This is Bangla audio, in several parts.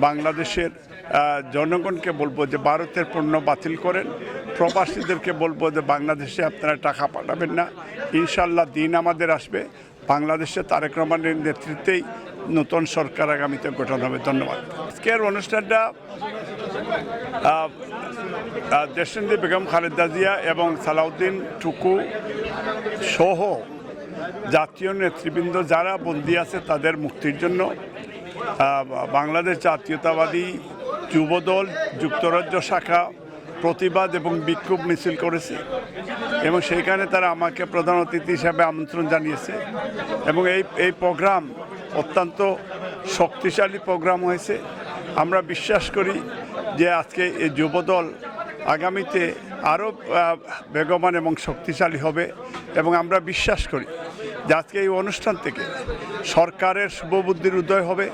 বাংলাদেশের জনগণকে বলব যে ভারতের পণ্য বাতিল করেন। প্রবাসীদেরকে বলব যে বাংলাদেশে আপনারা টাকা পাঠাবেন না। ইনশাল্লাহ দিন আমাদের আসবে। বাংলাদেশে তারেক রহমানের নেতৃত্বেই নতুন সরকার আগামীতে গঠন হবে। ধন্যবাদ। আজকের অনুষ্ঠানটা আহ, বেগম খালেদা জিয়া এবং সালাউদ্দিন টুকু সহ জাতীয় নেতৃবৃন্দ যারা বন্দী আছে তাদের মুক্তির জন্য বাংলাদেশ জাতীয়তাবাদী যুবদল, যুক্তরাজ্য শাখা প্রতিবাদ এবং বিক্ষোভ মিছিল করেছে এবং সেইখানে তারা আমাকে প্রধান অতিথি হিসাবে আমন্ত্রণ জানিয়েছে এবং এই এই প্রোগ্রাম অত্যন্ত শক্তিশালী প্রোগ্রাম হয়েছে। আমরা বিশ্বাস করি যে আজকে এই যুবদল আগামীতে আরও বেগবান এবং শক্তিশালী হবে এবং আমরা বিশ্বাস করি যে আজকে এই অনুষ্ঠান থেকে সরকারের শুভবুদ্ধির উদয় হবে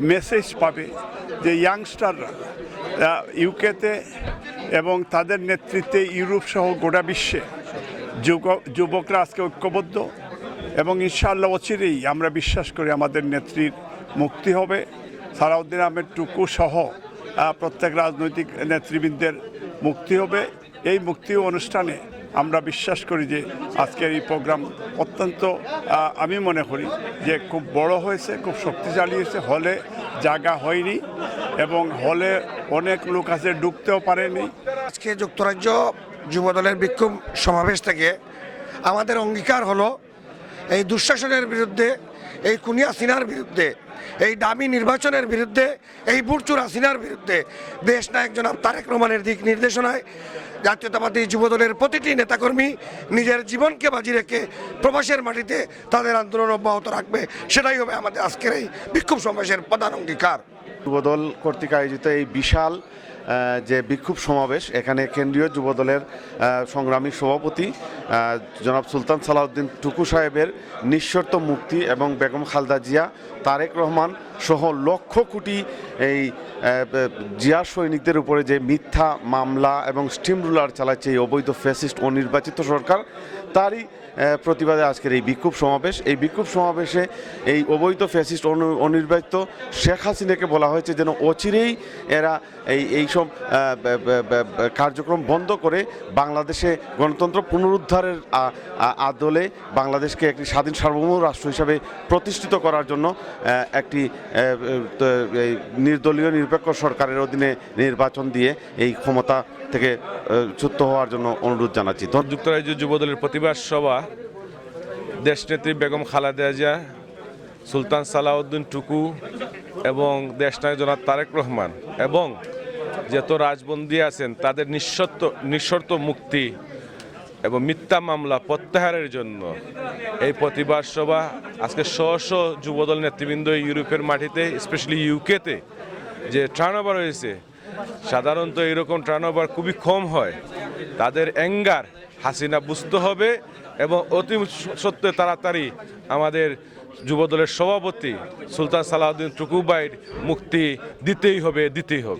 মেসেজ পাবে যে ইয়াংস্টাররা ইউকেতে এবং তাদের নেতৃত্বে ইউরোপ সহ গোটা বিশ্বে যুব- যুবকরা আজকে ঐক্যবদ্ধ এবং ইনশাআল্লাহ অচিরেই আমরা বিশ্বাস করি আমাদের নেত্রীর মুক্তি হবে। সালাউদ্দিন আহমেদ টুকু সহ প্রত্যেক রাজনৈতিক নেতৃবৃন্দের মুক্তি হবে। এই মুক্তি অনুষ্ঠানে আমরা বিশ্বাস করি যে আজকের এই প্রোগ্রাম অত্যন্ত আমি মনে করি যে খুব বড় হয়েছে, খুব শক্তিশালী হয়েছে। হলে জায়গা হয়নি এবং হলে অনেক লোক আছে, ডুবতেও পারেনি। আজকে যুক্তরাজ্য যুবদলের বিক্ষোভ সমাবেশ থেকে আমাদের অঙ্গীকার হলো এই দুঃশাসনের বিরুদ্ধে, এই কুনিয়া সিনার বিরুদ্ধে এই দামি নির্বাচনের বিরুদ্ধে, এই বুটচুর হাসিনার বিরুদ্ধে দেশ নায়ক জনাব তারেক রহমানের দিক নির্দেশনায় জাতীয়তাবাদী যুবদলের প্রতিটি নেতাকর্মী নিজের জীবনকে বাজি রেখে প্রবাসের মাটিতে তাদের আন্দোলন অব্যাহত রাখবে। সেটাই হবে আমাদের আজকের এই বিক্ষোভ সমাবেশের প্রধান অঙ্গীকার। যুবদল কর্তৃক আয়োজিত এই বিশাল যে বিক্ষোভ সমাবেশ, এখানে কেন্দ্রীয় যুবদলের সংগ্রামী সভাপতি জনাব সুলতান সালাউদ্দিন টুকু সাহেবের নিঃশর্ত মুক্তি এবং বেগম খালদা জিয়া, তারেক রহমান সহ লক্ষ কোটি এই জিয়া সৈনিকদের উপরে যে মিথ্যা মামলা এবং স্টিম রুলার চালাচ্ছে এই অবৈধ ফ্যাসিস্ট অনির্বাচিত সরকার, তারই প্রতিবাদে আজকের এই বিক্ষোভ সমাবেশ। এই বিক্ষোভ সমাবেশে এই অবৈধ ফ্যাসিস্ট অনু- অনির্বাচিত শেখ হাসিনাকে বলা হয়েছে যেন অচিরেই এরা এই এইসব আহ, ব- ব- ব- ব- কার্যক্রম বন্ধ করে বাংলাদেশে গণতন্ত্র পুনরুদ্ধারের আদলে বাংলাদেশকে একটি স্বাধীন সার্বভৌম রাষ্ট্র হিসাবে প্রতিষ্ঠিত করার জন্য একটি নির্দলীয় নিরপেক্ষ সরকারের অধীনে নির্বাচন দিয়ে এই ক্ষমতা থেকে চ্যুত হওয়ার জন্য অনুরোধ জানাচ্ছি। যুক্তরাজ্য যুবদলের প্রতিবাদ সভা দেশনেত্রী বেগম খালেদা জিয়া সুলতান সালাউদ্দিন টুকু এবং দেশনায়ক জনাব তারেক রহমান এবং যত রাজবন্দী আছেন, তাদের নিঃশর্ত নিঃশর্ত মুক্তি এবং মিথ্যা মামলা প্রত্যাহারের জন্য এই প্রতিবাদ সভা আজকে শ শ যুবদল নেতৃবৃন্দ ইউরোপের মাটিতে স্পেশালি ইউকেতে যে টার্নওভার হয়েছে, সাধারণত এরকম টার্নওভার খুবই কম হয়। তাদের অ্যাঙ্গার হাসিনা বুঝতে হবে এবং অতি সত্ত্বে তাড়াতাড়ি আমাদের যুবদলের সভাপতি সুলতান সালাউদ্দিন টুকুবাইর মুক্তি দিতেই হবে দিতেই হবে।